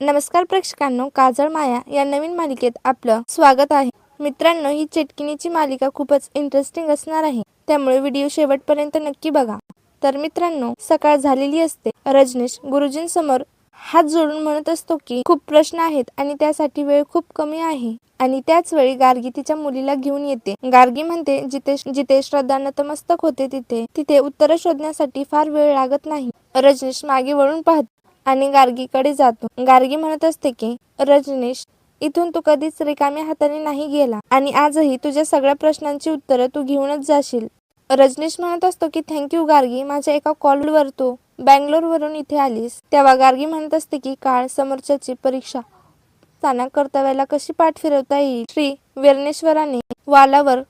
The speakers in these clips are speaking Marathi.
नमस्कार प्रेक्षकांनो काजळ माया या नवीन मालिकेत आपलं स्वागत आहे. मित्रांनो ही चेटकिनीची मालिका खूपच इंटरेस्टिंग असणार आहे. त्यामुळे व्हिडिओ शेवटपर्यंत नक्की बघा. तर मित्रांनो सकाळ झालेली असते. रजनीश गुरुजींसमोर हात जोडून म्हणत असतो की खूप प्रश्न आहेत आणि त्यासाठी वेळ खूप कमी आहे. आणि त्याच वेळी गार्गी तिच्या मुलीला घेऊन येते. गार्गी म्हणते जिथे जिथे श्रद्धा नतमस्तक होते तिथे. तिथे उत्तर शोधण्यासाठी फार वेळ लागत नाही. रजनीश मागे वळून पाहते आणि गार्गीकडे जातो. गार्गी म्हणत असते की रजनीश इथून तू कधीच रिकाम्या हाताने नाही गेला आणि आजही तुझ्या सगळ्या प्रश्नांची उत्तरं तू घेऊनच जाशील. रजनीश म्हणत असतो की थँक्यू गार्गी माझ्या एका कॉलवर तू बँगलोरवरून इथे आलीस. तेव्हा गार्गी म्हणत असते की काळ समोरच्याची परीक्षा स्थाना कर्तव्याला कशी पाठ फिरवता येईल? श्री वेर्णेश्वराने वालावर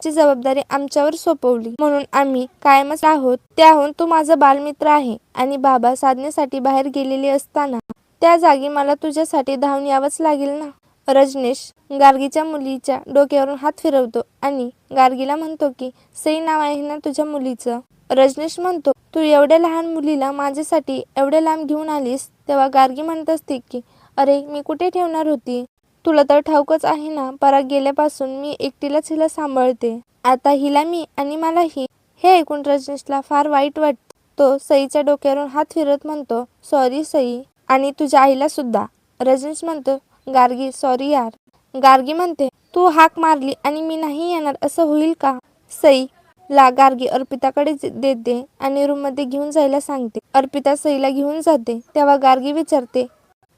ची जबाबदारी आमच्यावर सोपवली. म्हणून आम्ही कायमच आहोत त्याहून तू माझा बालमित्र आहे आणि बाबा साधनेसाठी बाहेर गेलेले असताना त्या जागी मला तुझ्यासाठी धावून यावंच लागेल ना? रजनेश गार्गीच्या मुलीच्या डोक्यावरून हात फिरवतो आणि गार्गीला म्हणतो की सई नाव आहे ना तुझ्या मुलीचं? रजनेश म्हणतो तू एवढ्या लहान मुलीला माझ्यासाठी एवढ्या लांब घेऊन आलीस तेव्हा गार्गी म्हणत असते की अरे मी कुठे ठेवणार होती? तुला तर ठाऊकच आहे ना पराग गेल्यापासून मी एकटीलाच हिला सांभाळते. आता हिला मी आणि मलाही हे ऐकून रजनीशला फार वाईट वाटतं. तो सईच्या डोक्यावरून हात फिरत म्हणतो सॉरी सई. आणि तुझ्या आईला सुद्धा. रजनीश म्हणतो गार्गी सॉरी यार. गार्गी म्हणते तू हाक मारली आणि मी नाही येणार असं होईल का? सई ला गार्गी अर्पिताकडे देते आणि रूममध्ये घेऊन जायला सांगते. अर्पिता सईला घेऊन जाते तेव्हा गार्गी विचारते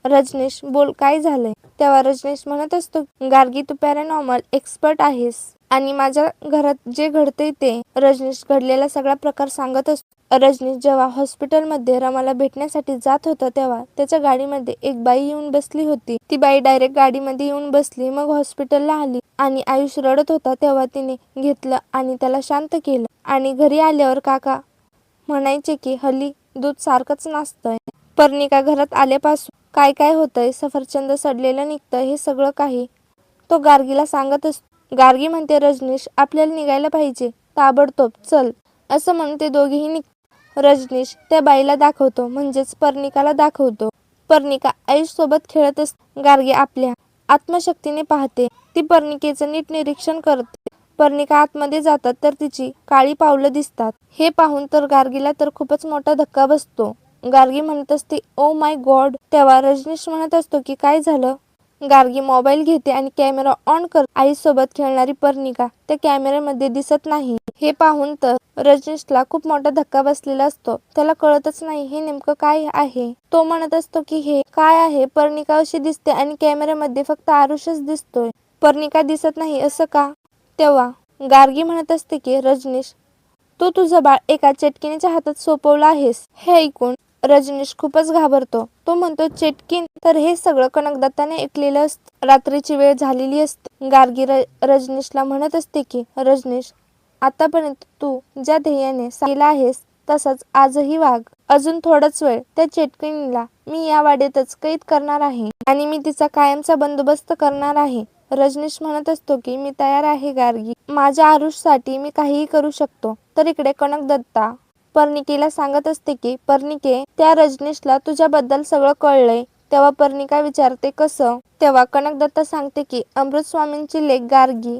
रजनीश बोल काय झालंय? तेव्हा रजनीश म्हणत असतो गार्गी तू पॅरानॉर्मल एक्सपर्ट आहेस. आणि माझ्या घरात जे घडते ते. रजनीश घडलेला सगळा प्रकार सांगत असतो. रजनीश जेव्हा हॉस्पिटलमध्ये रमाला भेटण्यासाठी जात होता तेव्हा त्याच्या गाडीमध्ये एक बाई येऊन बसली होती. ती बाई डायरेक्ट गाडीमध्ये येऊन बसली मग हॉस्पिटलला आली. आणि आयुष रडत होता तेव्हा तिने घेतलं आणि त्याला शांत केलं. आणि घरी आल्यावर काका म्हणायचे की हल्ली दूध सारखंच नाचतंय. पर्णिका घरात आल्यापासून काय काय होतंय सफरचंद सडलेलं निघतंय हे सगळं काही. तो गार्गीला सांगत असतो गार्गी म्हणते रजनीश आपल्याला निघायला पाहिजे. ताबडतोब चल. असं म्हणून ते दोघेही निघ रजनीश त्या बाईला दाखवतो म्हणजेच पर्णिकाला दाखवतो. पर्णिका आयुष सोबत खेळत अस गार्गी आपल्या आत्मशक्तीने पाहते. ती पर्णिकेचं नीट निरीक्षण करते. पर्णिका आतमध्ये जातात तर तिची काळी पावलं दिसतात. हे पाहून तर गार्गीला तर खूपच मोठा धक्का बसतो. गार्गी म्हणत असते ओ माय गॉड तेव्हा रजनीश म्हणत असतो की काय झालं? गार्गी मोबाईल घेते आणि कॅमेरा ऑन कर आई सोबत खेळणारी पर्णिका. त्या कॅमेऱ्यामध्ये दिसत नाही. हे पाहून तर रजनीशला खूप मोठा धक्का बसलेला असतो. त्याला कळतच नाही हे नेमकं काय आहे? तो म्हणत असतो की हे काय आहे? पर्णिका अशी दिसते आणि कॅमेऱ्यामध्ये फक्त आरुषच दिसतोय. पर्णिका दिसत नाही असं का? तेव्हा गार्गी म्हणत असते की रजनीश तू तुझं बाळ एका चटकिनीच्या हातात सोपवलं आहेस. हे ऐकून रजनीश खूपच घाबरतो. तो म्हणतो चेटकीन तर हे सगळं कनकदत्ताने ऐकलेलं असतं. रात्रीची वेळ झालेली असते. गार्गी र रजनीशला म्हणत असते की रजनीश आतापर्यंत तू ज्या ध्येयाने सांगितलं आहेस तसंच आजही वाघ अजून थोडाच वेळ त्या चेटकिणीला मी या वाड्यातच कैद करणार आहे आणि मी तिचा कायमचा बंदोबस्त करणार आहे. रजनीश म्हणत असतो की मी तयार आहे गार्गी. माझ्या आरुषसाठी मी काहीही करू शकतो. तर इकडे कनक दत्ता पर्णिकेला सांगत असते की पर्णिके त्या रजनीशला तुझ्याबद्दल सगळं कळलंय. तेव्हा पर्णिका विचारते कसं? तेव्हा कनक दत्ता सांगते की अमृत स्वामींची लेख गार्गी.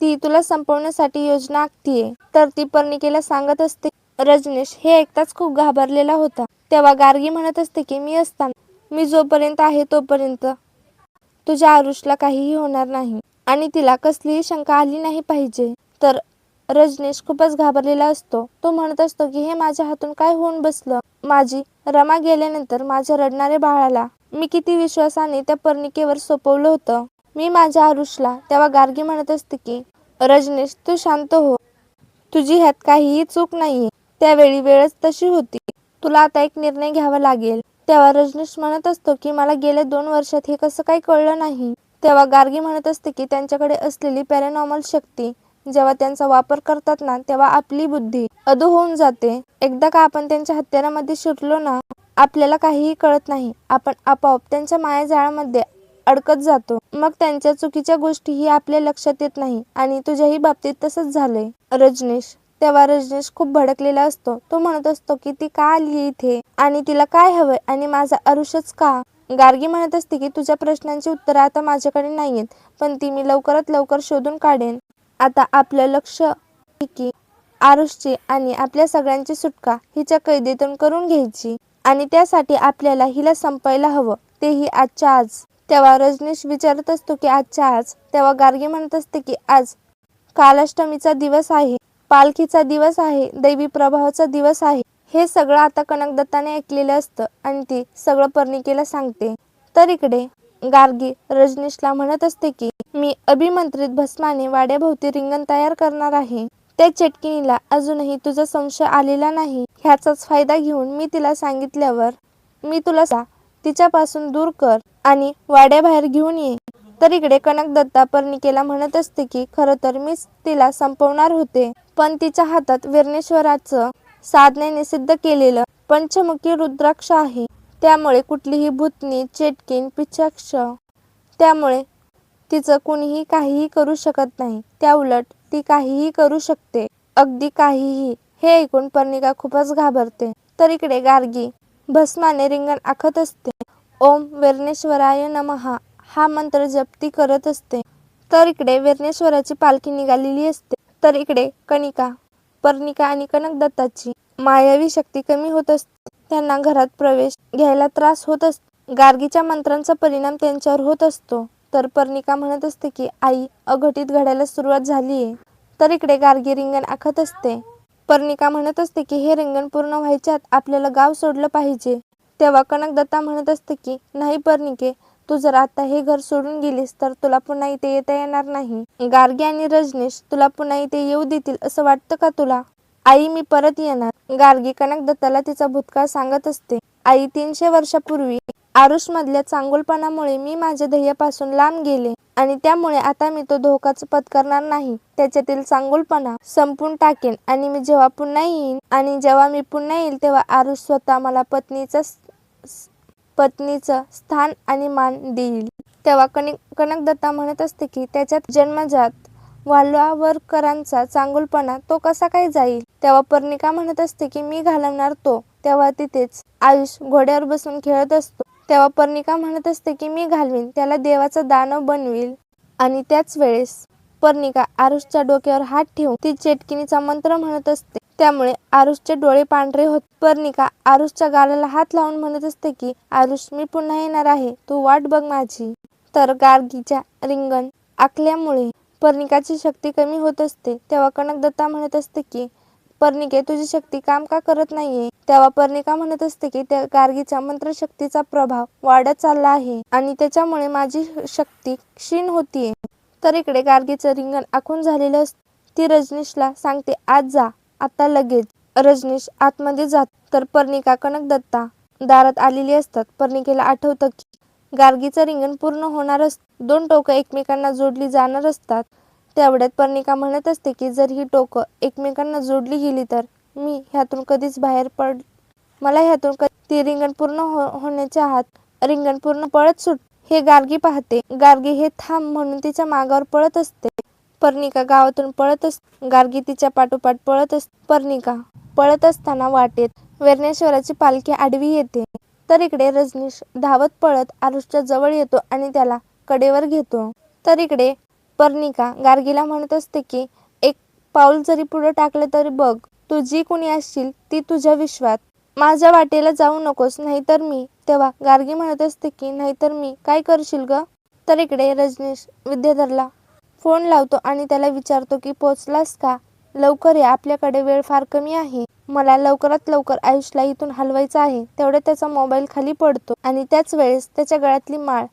ती तुला संपवण्यासाठी योजना आखतीये. तर ती पर्णिकेला सांगत असते रजनीश हे ऐकताच खूप घाबरलेला होता. तेव्हा गार्गी म्हणत असते की मी असताना मी जोपर्यंत आहे तोपर्यंत तुझ्या आरुषला काहीही होणार नाही आणि तिला कसलीही शंका आली नाही पाहिजे. तर रजनीश खूपच घाबरलेला असतो. तो म्हणत असतो की हे माझ्या हातून काय होऊन बसलं? माझी रमा गेल्यानंतर माझ्या रडणाऱ्या बाळाला मी किती विश्वासाने त्या पर्णिकेवर सोपवलं होतं. मी माझ्या आरुषला तेव्हा गार्गी म्हणत असते की रजनीश तू शांत हो. तुझी ह्यात काहीही चूक नाहीये. त्यावेळी वेळच तशी होती. तुला आता एक निर्णय घ्यावा लागेल. तेव्हा रजनीश म्हणत असतो की मला गेल्या दोन वर्षात हे कसं काही कळलं नाही? तेव्हा गार्गी म्हणत असते की त्यांच्याकडे असलेली पॅरेनॉर्मल शक्ती जेव्हा त्यांचा वापर करतात ना तेव्हा आपली बुद्धी अधू होऊन जाते. एकदा का आपण त्यांच्या हत्यारामध्ये शिरलो ना आपल्याला काहीही कळत नाही. आपण आपोआप त्यांच्या मायाजाळामध्ये अडकत जातो. मग त्यांच्या चुकीच्या गोष्टीही आपल्या लक्षात येत नाही आणि तुझ्याही बाबतीत तसंच झालंय. रजनीश तेव्हा रजनीश खूप भडकलेला असतो. तो म्हणत असतो की ती का आली इथे? आणि तिला काय हवंय? आणि माझा आरुषच का? गार्गी म्हणत असते की तुझ्या प्रश्नांची उत्तरं आता माझ्याकडे नाहीयेत पण ती मी लवकरात लवकर शोधून काढेन. आता आपलं लक्ष की आरुषची आणि आपल्या सगळ्यांची सुटका हिच्या कैदेतून करून घ्यायची आणि त्यासाठी आपल्याला हिला संपायला हवं. तेही आजच्या आज. तेव्हा रजनीश विचारत असतो की आजच्या आज? तेव्हा गार्गी म्हणत असते की आज कालाष्टमीचा दिवस आहे पालखीचा दिवस आहे दैवी प्रभावाचा दिवस आहे. हे सगळं आता कनकदत्ताने ऐकलेलं असतं आणि ती सगळं पर्णिकेला सांगते. तर इकडे गार्गी रजनीशला म्हणत असते की मी अभिमंत्रित भस्माने वाड्याभोवती रिंगण तयार करणार आहे. त्या चटकिनीला अजूनही तुझा संशय आलेला नाही. ह्याचाच फायदा घेऊन मी तिला सांगितल्यावर मी तुला सा तिच्यापासून दूर कर आणि वाड्याबाहेर घेऊन ये तर इकडे कनक दत्ता पर्णिकेला म्हणत असते की खरं तर मीच तिला संपवणार होते. पण तिच्या हातात विरणेश्वराचं साधनेने सिद्ध केलेलं पंचमुखी रुद्राक्ष आहे. त्यामुळे कुठलीही भूतनी चेटकीन पिचाक्ष त्यामुळे तिचं कुणीही काहीही करू शकत नाही. त्याउलट ती काहीही करू शकते. अगदी काहीही. हे ऐकून पर्णिका खूपच घाबरते. तर इकडे गार्गी भस्माने रिंगण आखत असते. ओम वेरणेश्वराय नमहा. हा मंत्र जप्ती करत असते. तर इकडे वेरणेश्वराची पालखी निघालेली असते. तर इकडे कणिका पर्णिका आणि कनकदत्ताची मायावी शक्ती कमी होत असते. त्यांना घरात प्रवेश घ्यायला त्रास होत असतो गार्गीच्या मंत्रांचा परिणाम त्यांच्यावर होत असतो. तर पर्णिका म्हणत असते की आई अघटित घडायला सुरुवात झालीये. तर इकडे गार्गी रिंगण आखत असते पर्णिका म्हणत असते की हे रिंगण पूर्ण व्हायच्यात आपल्याला गाव सोडलं पाहिजे तेव्हा कनकदत्ता म्हणत असते की नाही पर्णिके तू जर आता हे घर सोडून गेलीस तर तुला पुन्हा इथे येता येणार नाही. गार्गी आणि रजनीश तुला पुन्हा इथे येऊ देतील असं वाटतं का तुला? आई मी परत येणार. गार्गी कनकदत्ताला तिचा भूतकाळ सांगत असते. आई तीनशे वर्षापूर्वी आरुष मधल्या चांगुलपणामुळे मी माझ्या ध्येयापासून लांब गेले आणि त्यामुळे आता मी तो धोकाच पत्करणार नाही. त्याच्यातील चांगुलपणा संपून टाकेन आणि मी जेव्हा पुन्हा येईन आणि जेव्हा मी पुन्हा येईल तेव्हा आरुष स्वतः मला पत्नीचं पत्नीचं स्थान आणि मान देईल. तेव्हा कनक कनकदत्ता म्हणत असते की त्याच्यात जन्मजात वालवावरकरांचा चांगुलपणा तो कसा काय जाईल? तेव्हा पर्णिका म्हणत असते की मी घालवणार तो. तेव्हा तिथेच आयुष घोड्यावर बसून खेळत असतो. तेव्हा पर्णिका म्हणत असते की मी घालवीन त्याला देवाचा दानव बनवील. आणि त्याच वेळेस पर्णिका आरुषच्या डोक्यावर हात ठेवून ती चेटकिनीचा मंत्र म्हणत असते. त्यामुळे आरुषचे डोळे पांढरे होत. पर्णिका आरुषच्या गालाला हात लावून म्हणत असते की आरुष मी पुन्हा येणार आहे. तू वाट बघ माझी. तर गार्गीच्या रिंगण आखल्यामुळे पर्णिकाची शक्ती कमी होत असते तेव्हा कनकदत्ता म्हणत असते की पर्णिके तुझी शक्ती काम का करत नाहीये? तेव्हा पर्णिका म्हणत असते की त्या गार्गीच्या मंत्रशक्तीचा प्रभाव वाढत चालला आहे आणि त्याच्यामुळे माझी शक्ती क्षीण होतीये. तर इकडे गार्गीचं रिंगण आखून झालेलं असतं. ती रजनीशला सांगते आज जा आता लगेच. रजनीश आतमध्ये जात तर पर्णिका कनकदत्ता दारात आलेली असतात. पर्णिकेला आठवतं की गार्गीचं रिंगण पूर्ण होणार अस दोन टोकं एकमेकांना जोडली जाणार असतात. तेवढ्यात पर्णिका म्हणत असते की जर ही टोकं एकमेकांना जोडली गेली तर मी ह्यातून कधीच बाहेर पड मला ह्यातून ती रिंगण पूर्ण हो होण्याच्या आत रिंगण पूर्ण पळत सुट हे गार्गी पाहते. गार्गी हे थांब म्हणून तिच्या मागावर पळत असते. पर्णिका गावातून पळत अस गार्गी तिच्या पाठोपाठ पळत अस पर्णिका पळत असताना वाटेत वेरणेश्वराची पालखी आडवी येते. तर इकडे रजनीश धावत पळत आरुषच्या जवळ येतो आणि त्याला कडेवर घेतो. तर इकडे पर्णिका गार्गीला म्हणत असते की एक पाऊल जरी पुढे टाकलं तरी बघ तू जी कुणी असशील ती तुझ्या विश्वात. माझ्या वाटेला जाऊ नकोस नाहीतर मी तेव्हा गार्गी म्हणत असते की नाहीतर मी काय करशील ग तर इकडे रजनीश विद्याधरला फोन लावतो आणि त्याला विचारतो की पोचलास का? लवकर या आपल्याकडे वेळ फार कमी आहे. मला लवकरात लवकर आयुषला इथून हलवायचं आहे तेवढ्यात त्याचा मोबाईल खाली पडतो आणि त्याच वेळेस त्याच्या गळ्यातली माळ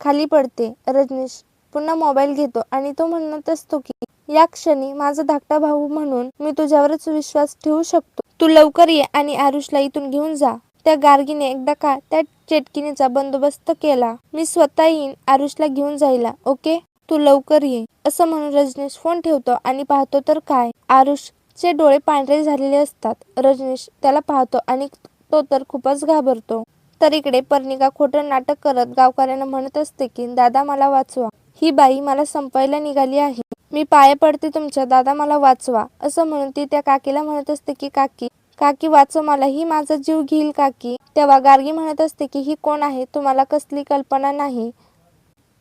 खाली पडते. रजनीश पुन्हा मोबाईल घेतो आणि तो म्हणत असतो की या क्षणी माझा धाकटा भाऊ म्हणून मी तुझ्यावरच विश्वास ठेवू शकतो. तू लवकर ये आणि आरुषला इथून घेऊन जा. त्या गार्गीने एकदा का त्या चेटकिनीचा बंदोबस्त केला. मी स्वतः येईन आरुषला घेऊन जायला ओके? तू लवकर ये. असं म्हणून रजनीश फोन ठेवतो आणि पाहतो तर काय? आरुष चे डोळे पांढरे झालेले असतात रजनीश त्याला पाहतो आणि तो तर खूपच घाबरतो. तर इकडे पर्णिका खोटं नाटक करत गावकऱ्यांना म्हणत असते की दादा मला वाचवा. ही बाई मला संपायला निघाली आहे. मी पाया पडते तुमच्या. दादा मला वाचवा. असं म्हणून ती त्या काकीला म्हणत असते की काकी काकी वाचव मला. ही माझा जीव घेईल काकी. तेव्हा गार्गी म्हणत असते की ही कोण आहे? तुम्हाला कसली कल्पना नाही?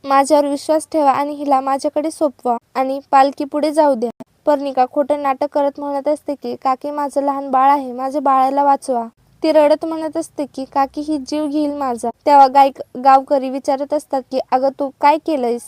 माझ्यावर विश्वास ठेवा आणि हिला माझ्याकडे सोपवा आणि पालखी पुढे जाऊ द्या. पर्णिका खोटं नाटक करत म्हणत असते की काकी माझं लहान बाळ आहे माझ्या बाळाला वाचवा. ती रडत म्हणत असते की काकी ही जीव घेईल माझा. तेव्हा गाय गावकरी विचारत असतात की अगं तू काय केलंयस?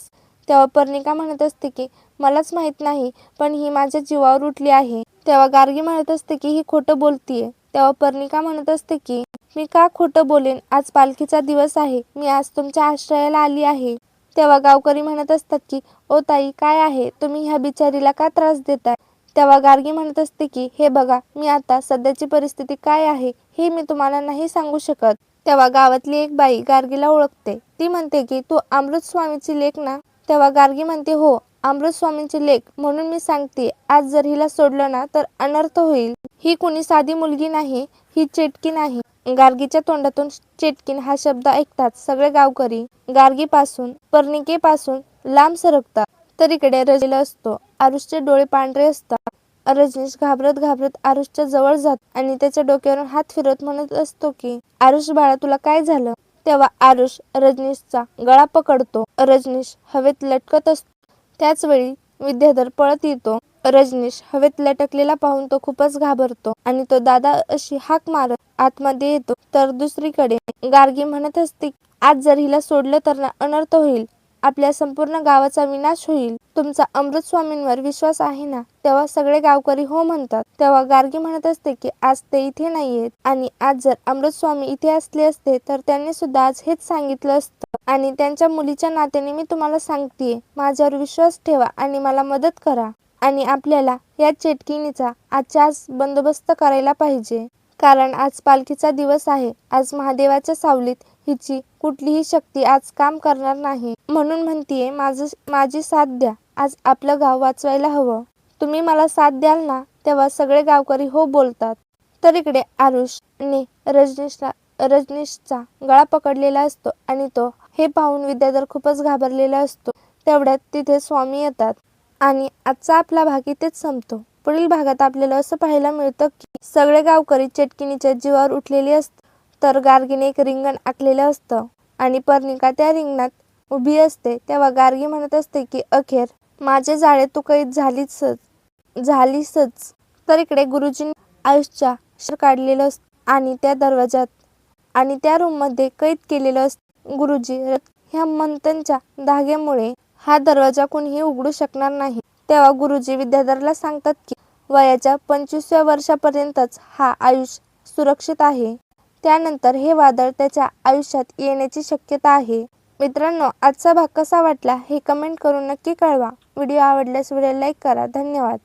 तेव्हा पर्णिका म्हणत असते की मलाच माहीत नाही पण ही माझ्या जीवावर उठली आहे. तेव्हा गार्गी म्हणत असते की ही खोटं बोलतीये. तेव्हा पर्णिका म्हणत असते की मी का खोटं बोलेन? आज पालखीचा दिवस आहे. मी आज तुमच्या आश्रयाला आली आहे. तेव्हा गावकरी म्हणत असतात की ओ ताई काय आहे? तुम्ही ह्या बिचारीला का त्रास देताय? तेव्हा गार्गी म्हणत असते की हे बघा मी आता सध्याची परिस्थिती काय आहे हे मी तुम्हाला नाही सांगू शकत. तेव्हा गावातली एक बाई गार्गीला ओळखते. ती म्हणते की तू अमृत स्वामीची लेख ना? तेव्हा गार्गी म्हणते हो अमृत स्वामींची लेख म्हणून मी सांगते आज जर हिला सोडलं ना तर अनर्थ होईल. ही कुणी साधी मुलगी नाही ही चेटकी नाही गार्गीच्या तोंडातून चेटकीन हा शब्द ऐकतात सगळे गावकरी गार्गीपासून पर्णिकेपासून लांब सरकतात. तर इकडे रजला असतो. आरुषचे डोळे पांढरे असतात. रजनीश घाबरत घाबरत आरुषच्या जवळ जात आणि त्याच्या डोक्यावरून हात फिरत म्हणत असतो की आरुष बाळा तुला काय झालं? तेव्हा आरुष रजनीशचा गळा पकडतो. रजनीश हवेत लटकत असतो. त्याच वेळी विद्याधर पळत येतो. रजनीश हवेत लटकलेला पाहून तो खूपच घाबरतो आणि तो दादा अशी हाक मारत आतमध्ये येतो. तर दुसरीकडे गार्गी म्हणत असते आज जर हिला सोडलं तर ना अनर्थ होईल. आपल्या संपूर्ण गावाचा विनाश होईल. तुमचा अमृत स्वामींवर विश्वास आहे ना? तेव्हा सगळे गावकरी हो म्हणतात. तेव्हा गार्गी म्हणत असते की आज ते इथे नाहीयेत. आणि आज जर अमृत स्वामी इथे असले असते तर त्यांनी सुद्धा आज हेच सांगितलं असतं. आणि त्यांच्या मुलीच्या नात्याने मी तुम्हाला सांगतेय माझ्यावर विश्वास ठेवा आणि मला मदत करा. आणि आपल्याला या चेटकिनीचा आजच्या आज बंदोबस्त करायला पाहिजे. कारण आज पालखीचा दिवस आहे. आज महादेवाच्या सावलीत हिची कुठलीही शक्ती आज काम करणार नाही. म्हणून म्हणतीये माझं माझी साथ द्या. आज आपलं गाव वाचवायला हवं. तुम्ही मला साथ द्याल ना तेव्हा सगळे गावकरी हो बोलतात. तर इकडे आरुषने रजनीशला रजनीशचा गळा पकडलेला असतो आणि तो हे पाहून विद्याधर खूपच घाबरलेला असतो. तेवढ्यात तिथे स्वामी येतात आणि आजचा आपला भाग इथेच संपतो. पुढील भागात आपल्याला असं पाहायला मिळतं की सगळे गावकरी चटकिनीच्या जीवावर उठलेले असत तर गार्गीने एक रिंगण आखलेलं असतं आणि पर्णिका त्या रिंगणात उभी असते. तेव्हा गार्गी म्हणत असते की अखेर माझे जाळे तू कैद झालीच झालीसच. तर इकडे गुरुजींनी आयुषच्या शर काढलेलं असतं आणि त्या दरवाजात आणि त्या रूममध्ये कैद केलेलं असतं. गुरुजी ह्या मंथनच्या धाग्यामुळे हा दरवाजा कोणीही उघडू शकणार नाही. तेव्हा गुरुजी विद्याधरला सांगतात की वयाच्या पंचवीसव्या वर्षापर्यंतच हा आयुष्य सुरक्षित आहे. त्यानंतर हे वादळ त्याच्या आयुष्यात येण्याची शक्यता आहे. मित्रांनो आजचा भाग कसा वाटला हे कमेंट करून नक्की कळवा. व्हिडिओ आवडल्यास व्हिडिओ लाईक करा. धन्यवाद.